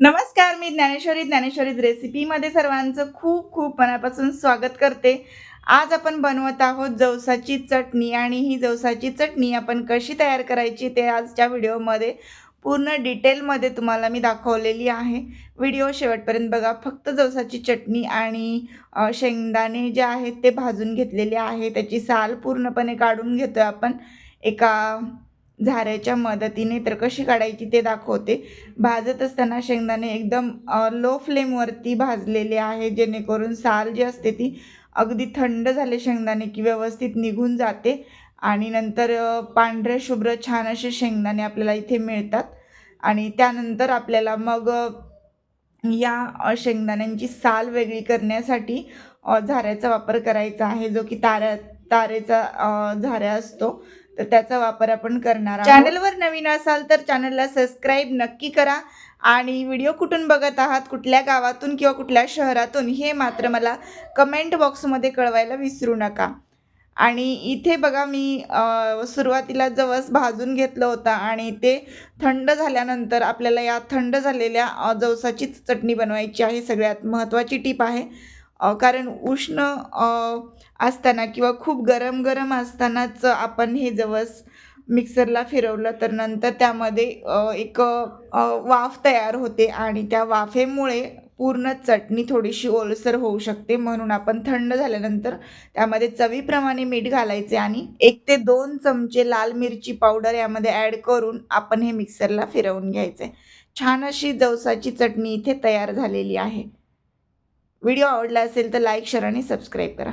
नमस्कार मी ज्ञानेश्वरी ज्ञानेश्वरीज रेसिपीमध्ये सर्वांचं खूप खूप मनापासून स्वागत करते. आज आपण बनवत आहोत जवसाची चटणी आणि ही जवसाची चटणी आपण कशी तयार करायची ते आजच्या व्हिडिओमध्ये पूर्ण डिटेलमध्ये तुम्हाला मी दाखवलेली आहे. व्हिडिओ शेवटपर्यंत बघा फक्त जवसाची चटणी आणि शेंगदाणे जे आहेत ते भाजून घेतलेले आहे. त्याची साल पूर्णपणे काढून घेतो आपण. एका झाऱ्याच्या मदतीने तर कशी काढायची ते दाखवते. भाजत असताना शेंगदाणे एकदम लो फ्लेमवरती भाजलेले आहे. जेणेकरून साल जी असते ती अगदी थंड झाले शेंगदाणे की व्यवस्थित निघून जाते. आणि नंतर पांढरे शुभ्र छान असे शेंगदाणे आपल्याला इथे मिळतात. आणि त्यानंतर आपल्याला मग या शेंगदाण्यांची साल वेगळी करण्यासाठी झाऱ्याचा वापर करायचा आहे. जो की ताऱ्या तारेचा झाऱ्या असतो. तर त्याचा वापर आपण करणार चॅनलवर नवीन असाल तर चॅनलला सबस्क्राईब नक्की करा. आणि व्हिडिओ कुठून बघत आहात कुठल्या गावातून किंवा कुठल्या शहरातून हे मात्र मला कमेंट बॉक्समध्ये कळवायला विसरू नका. आणि इथे बघा मी सुरुवातीला जवस भाजून घेतलं होतं आणि ते थंड झाल्यानंतर आपल्याला या थंड झालेल्या जवसाचीच चटणी बनवायची आहे. सगळ्यात महत्त्वाची टीप आहे. कारण उष्ण असताना किंवा खूप गरम गरम असतानाच आपण हे जवस मिक्सरला फिरवलं तर नंतर त्यामध्ये एक वाफ तयार होते आणि त्या वाफेमुळे पूर्ण चटणी थोडीशी ओलसर होऊ शकते. म्हणून आपण थंड झाल्यानंतर त्यामध्ये चवीप्रमाणे मीठ घालायचे आणि एक ते दोन चमचे लाल मिरची पावडर यामध्ये ॲड करून आपण हे मिक्सरला फिरवून घ्यायचे. छान अशी जवसाची चटणी इथे तयार झालेली आहे. व्हिडिओ आवडला असेल तर लाईक शेअर आणि सबस्क्राईब करा.